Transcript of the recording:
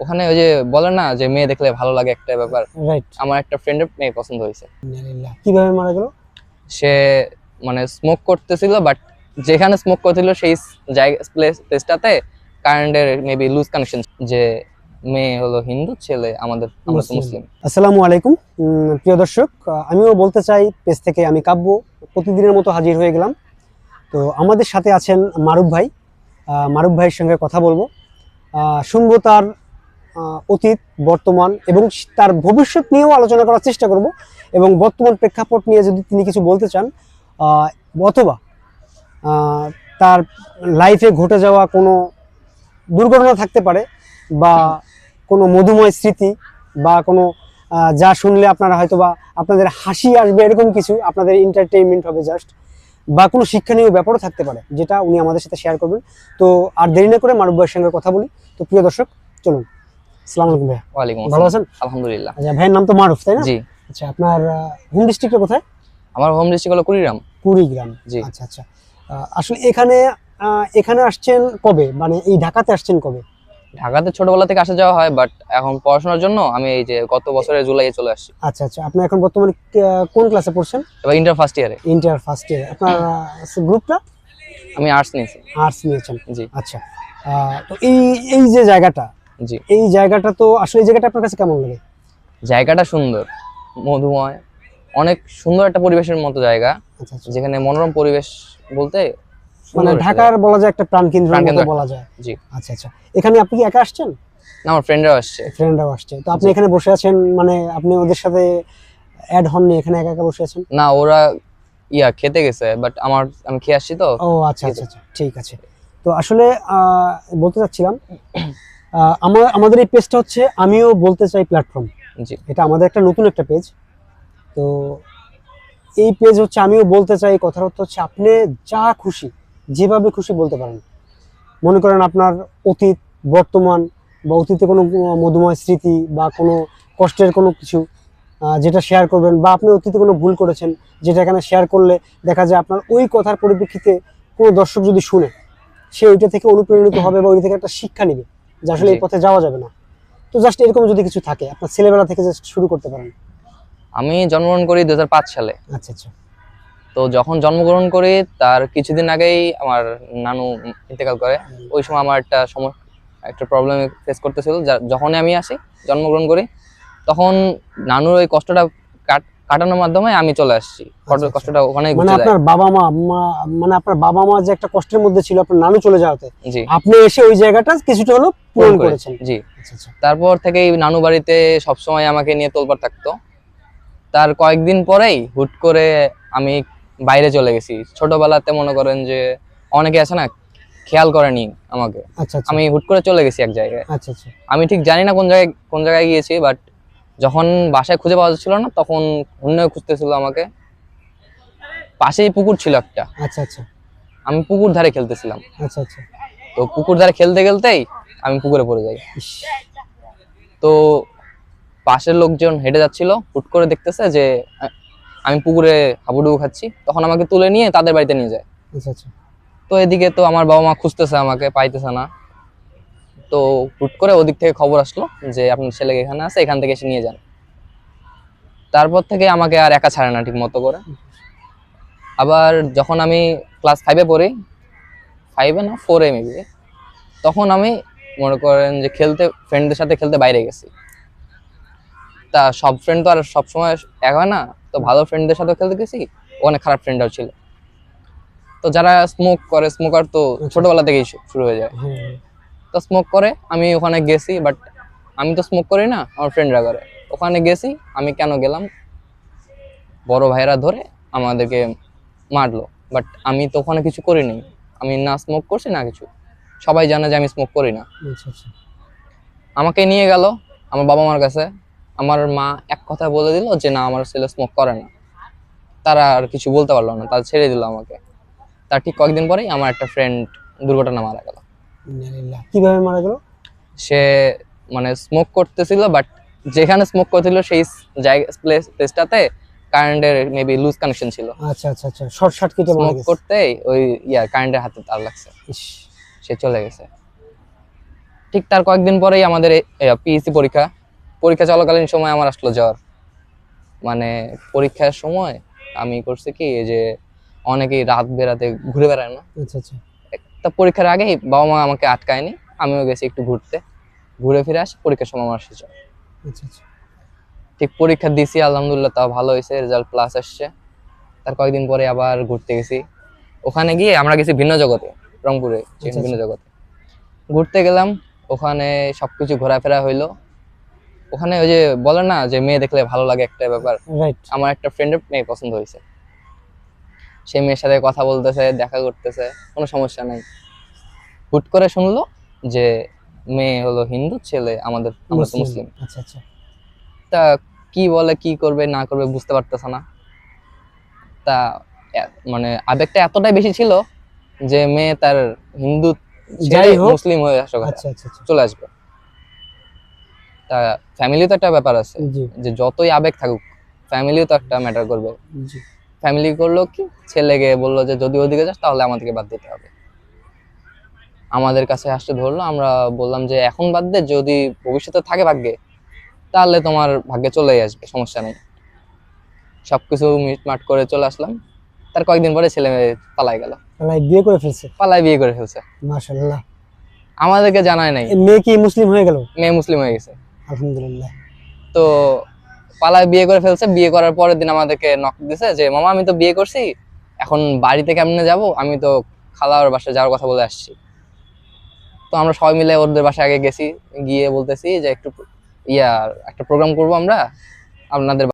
ওখানে ওই যে বলে না যে মেয়ে দেখলে ভালো লাগে একটা ব্যাপার। রাইট আমার একটা ফ্রেন্ডের মেয়ে পছন্দ হয়েছে। কীভাবে মারা গেল? সে মানে স্মোক করতেছিল বাট যেখানে স্মোক করতেছিল সেই জায়গা প্লেস প্লেসটাতে কারেন্টের মেবি লুজ কানেকশন যে মেয়ে হলো হিন্দু ছেলে আমাদের আমরা মুসলিম। আসসালামু আলাইকুম। প্রিয় দর্শক আমিও বলতে চাই পেজ থেকে আমি কাব্য প্রতিদিনের মতো হাজির হয়ে গেলাম। তো আমাদের সাথে আছেন মারুফ ভাই। মারুফ ভাইয়ের সঙ্গে কথা বলব। আহ, শুনব তার অতীত, বর্তমান এবং তার ভবিষ্যৎ নিয়েও আলোচনা করার চেষ্টা করব এবং বর্তমান প্রেক্ষাপট নিয়ে যদি তিনি কিছু বলতে চান অথবা তার লাইফে ঘটে যাওয়া কোনো দুর্ঘটনা থাকতে পারে বা কোনো মধুময় স্মৃতি বা কোনো যা শুনলে আপনারা হয়তো বা আপনাদের হাসি আসবে এরকম কিছু আপনাদের এন্টারটেইনমেন্ট হবে জাস্ট বা কোনো শিক্ষণীয় ব্যাপারও থাকতে পারে যেটা উনি আমাদের সাথে শেয়ার করবেন। তো আর দেরি না করে মারুফ ভাইয়ের সঙ্গে কথা বলি। তো প্রিয় দর্শক, চলুন। সালাম আলাইকুম ভাইয়া। ওয়ালাইকুম ভালো আছেন? আলহামদুলিল্লাহ। আচ্ছা ভাইয়ের নাম তো মারুফ তাই না? জি। আচ্ছা আপনার হোম ডিস্ট্রিক্টটা কোথায়? আমার হোম ডিস্ট্রিক্ট হলো কুড়িগ্রাম। কুড়িগ্রাম। জি। আচ্ছা আচ্ছা। আসলে এখানে এখানে আসছেন কবে? মানে এই ঢাকাতে আসছেন কবে? ঢাকাতে ছোটবেলা থেকে আসা যাওয়া হয় বাট এখন পড়াশোনার জন্য আমি এই যে গত বছরের জুলাইয়ে চলে আসছি। আচ্ছা আচ্ছা। আপনি এখন বর্তমানে কোন ক্লাসে পড়ছেন? এবার ইন্টার ফার্স্ট ইয়ারে ইন্টার ফার্স্ট ইয়ার আপনার গ্রুপটা আমি আর্টস নিয়েছি। আর্টস নিয়েছেন। জি। আচ্ছা। তো এই এই যে জায়গাটা জি। এই জায়গাটা তো আসলে এই জায়গাটা আপনার কাছে কেমন লাগে? জায়গাটা সুন্দর মধুময় অনেক সুন্দর একটা পরিবেশের মতো জায়গা আচ্ছা আচ্ছা। যেখানে মনোরম পরিবেশ বলতে মানে ঢাকার বলা যায় একটা প্রাণ কেন্দ্র প্রাণকেন্দ্র মতো বলা যায়। জি। আচ্ছা আচ্ছা। এখানে আপনি কি একা আসছেন? না, আমার ফ্রেন্ডরাও আসছে। ফ্রেন্ডরাও আসছে। তো আপনি এখানে বসে আছেন মানে আপনি ওদের সাথে অ্যাড হননি এখানে একা একা বসে আছেন? না ওরা ইয়া খেতে গেছে বাট আমার আমি খেয়ে আসছি তো। ও আচ্ছা আচ্ছা আচ্ছা। ঠিক আছে। তো আসলে বলতে চাচ্ছিলাম আমার আমাদের এই পেজটা হচ্ছে আমিও বলতে চাই প্ল্যাটফর্ম জি। এটা আমাদের একটা নতুন একটা পেজ তো এই পেজ হচ্ছে আমিও বলতে চাই কথার অর্থ হচ্ছে আপনি যা খুশি যেভাবে খুশি বলতে পারেন। মনে করেন আপনার অতীত বর্তমান বা অতীতে কোনো মধুময় স্মৃতি বা কোনো কষ্টের কোনো কিছু যেটা শেয়ার করবেন বা আপনি অতীতে কোনো ভুল করেছেন যেটা এখানে শেয়ার করলে দেখা যায় আপনার ওই কথার পরিপ্রেক্ষিতে কোনো দর্শক যদি শুনে সে ওইটা থেকে অনুপ্রেরিত হবে বা ওই থেকে একটা শিক্ষা নেবে। যে আসলে এই পথে যাওয়া যাবে না। তো জাস্ট এরকম যদি কিছু থাকে আপনার ছেলেবেলা থেকে জাস্ট শুরু করতে পারেন। আমি জন্মগ্রহণ করি দু হাজার পাঁচ সালে। আচ্ছা আচ্ছা। তো যখন জন্মগ্রহণ করি তার কিছুদিন আগেই আমার নানু ইন্তেকাল করে। ওই সময় আমার একটা সমস্যা একটা প্রবলেম ফেস করতেছিল। যা- যখনই আমি আসি জন্মগ্রহণ করি তখন নানুর ওই কষ্টটা কাটানোর মাধ্যমে আমি চলে আসছি। আচ্ছা। কষ্টটা ওখানে মানে আপনার বাবা মা মানে আপনার বাবা মা যে একটা কষ্টের মধ্যে ছিল আপনার নানু চলে যাওয়াতে আপনি এসে ওই জায়গাটা কিছুটা হলো পূরণ করেছেন। জি। আচ্ছা আচ্ছা। তারপর থেকেই নানু বাড়িতে সবসময় আমাকে নিয়ে তোলবার থাকতো। তার কয়েকদিন পরেই হুট করে আমি বাইরে চলে গেছি। ছোটবেলাতে মনে করেন যে অনেকে আছে না খেয়াল করেনি আমাকে। আচ্ছা আচ্ছা। আমি হুট করে চলে গেছি এক জায়গায়। আচ্ছা আচ্ছা। আমি ঠিক জানি না কোন জায়গায় কোন জায়গায় গিয়েছি বাট যখন বাসায় খুঁজে পাওয়া যাচ্ছিল না তখন অন্য খুঁজতেছিল আমাকে। পাশেই পুকুর ছিল একটা। আচ্ছা আচ্ছা। আমি পুকুর ধারে খেলতেছিলাম। আচ্ছা আচ্ছা। তো পুকুর ধারে খেলতে খেলতেই আমি পুকুরে পড়ে যাই। তো পাশের লোকজন হেঁটে যাচ্ছিল হুট করে দেখতেছে যে আমি পুকুরে হাবুডুবু খাচ্ছি। তখন আমাকে তুলে নিয়ে তাদের বাড়িতে নিয়ে যায়। আচ্ছা আচ্ছা। তো এদিকে তো আমার বাবা মা খুঁজতেছে আমাকে পাইতেছে না। তো হুট করে ওদিক থেকে খবর আসলো যে আপনার ছেলে এখানে আছে এখান থেকে এসে নিয়ে যান। তারপর থেকে আমাকে আর একা ছাড়ে না ঠিক মতো করে। আবার যখন আমি ক্লাস ফাইভে পড়ি ফাইভে না ফোরে মেবি তখন আমি মনে করেন যে খেলতে ফ্রেন্ডদের সাথে খেলতে বাইরে গেছি। তা সব ফ্রেন্ড তো আর সবসময় এক হয় না তো ভালো ফ্রেন্ডদের সাথে খেলতে গেছি ওখানে খারাপ ফ্রেন্ডরাও ছিল। তো যারা স্মোক করে স্মোকার তো ছোটবেলা থেকেই শুরু হয়ে যায়। হ্যাঁ। তো স্মোক করে আমি ওখানে গেছি বাট আমি তো স্মোক করি না আমার ফ্রেন্ডরা করে। ওখানে গেছি আমি কেন গেলাম? বড় ভাইরা ধরে আমাদেরকে মারলো বাট আমি তো ওখানে কিছু করিনি। আমি না স্মোক করছি না কিছু। সবাই জানে যে আমি স্মোক করি না। আচ্ছা আচ্ছা। আমাকে নিয়ে গেল আমার বাবা মার কাছে। আমার মা এক কথা বলে দিল যে না আমার ছেলে স্মোক করে না। তারা আর কিছু বলতে পারল না তারা ছেড়ে দিল আমাকে। তার ঠিক কয়েকদিন পরেই আমার একটা ফ্রেন্ড দুর্ঘটনা মারা গেল। কীভাবে মারা গেল? সে মানে স্মোক করতেছিল বাট যেখানে স্মোক করতেছিল সেই জায়গা প্লেস প্লেসটাতে কারেন্টের মেবি লুজ কানেকশন ছিল। আচ্ছা আচ্ছা আচ্ছা শর্ট সার্কিটে মারা স্মোক গেছে। করতেই ওই ইয়া কারেন্টের হাতে তার লাগছে। সে চলে গেছে। ঠিক তার কয়েকদিন পরেই আমাদের পিএসসি পরীক্ষা। পরীক্ষা চলাকালীন সময় আমার আসলো জ্বর। মানে পরীক্ষার সময় আমি করছি কি এই যে অনেকেই রাত বেরাতে ঘুরে বেড়ায় না। আচ্ছা আচ্ছা। তা পরীক্ষার আগেই বাবা মা আমাকে আটকায়নি। আমিও গেছি একটু ঘুরতে। ঘুরে ফিরে আসি পরীক্ষার সময় আমার জ্বর। আচ্ছা আচ্ছা। ঠিক পরীক্ষা দিছি আলহামদুলিল্লাহ তাও ভালো হয়েছে রেজাল্ট প্লাস আসছে। তার কয়েকদিন পরে আবার ঘুরতে গেছি। ওখানে গিয়ে আমরা গেছি ভিন্ন জগতে রংপুরে আচ্ছা, ভিন্ন জগতে। ঘুরতে গেলাম ওখানে সবকিছু ঘোরাফেরা হইল। ওখানে ওই যে বলে না যে মেয়ে দেখলে ভালো লাগে একটা ব্যাপার। রাইট আমার একটা ফ্রেন্ডের মেয়ে পছন্দ হয়েছে। সেই মেয়ের সাথে কথা বলতেছে দেখা করতেছে কোনো সমস্যা নাই। হুট করে শুনলো যে মেয়ে হলো হিন্দু ছেলে আমাদের আমরা তো মুসলিম। আচ্ছা আচ্ছা। তা কি বলে কি করবে না করবে বুঝতে পারতেছে না। তা মানে আবেগটা এতটাই বেশি ছিল যে মেয়ে তার হিন্দু যাই হোক। মুসলিম হয়ে আসো আচ্ছা আচ্ছা আচ্ছা। চলে আসবে। তা ফ্যামিলি তো একটা ব্যাপার আছে যে যতই আবেগ থাকুক ফ্যামিলিও তো একটা ম্যাটার করবে। জি। ফ্যামিলি করল কি? ছেলেকে বলল যে যদি ওদিকে যাস তাহলে আমাদেরকে বাদ দিতে হবে। আমাদের কাছে আসতে ধরলো আমরা বললাম যে এখন বাদ দে যদি ভবিষ্যতে থাকে ভাগ্যে তাহলে তোমার ভাগ্যে চলেই আসবে সমস্যা নেই। সবকিছু মিটমাট করে চলে আসলাম। তার কয়েকদিন পরে ছেলে মেয়ে পালাই গেল। তাহলে বিয়ে করে ফেলছে? পালাই বিয়ে করে ফেলছে। মাশাআল্লাহ। আমাদেরকে জানায় নাই। মেয়ে কি মুসলিম হয়ে গেল? মেয়ে মুসলিম হয়ে গেছে। আলহামদুলিল্লাহ। তো পালায় বিয়ে করে ফেলছে, বিয়ে করার পরের দিন আমাদেরকে নক দিছে যে, মামা, আমি তো বিয়ে করছি, এখন বাড়িতে কেমনে যাব? আমি তো খালার বাসায় যাওয়ার কথা বলে আসছি। তো আমরা সবাই মিলে ওদের বাসায় আগে গেছি, গিয়ে বলতেছি যে, একটু ইয়া, একটা প্রোগ্রাম করব আমরা, আপনাদের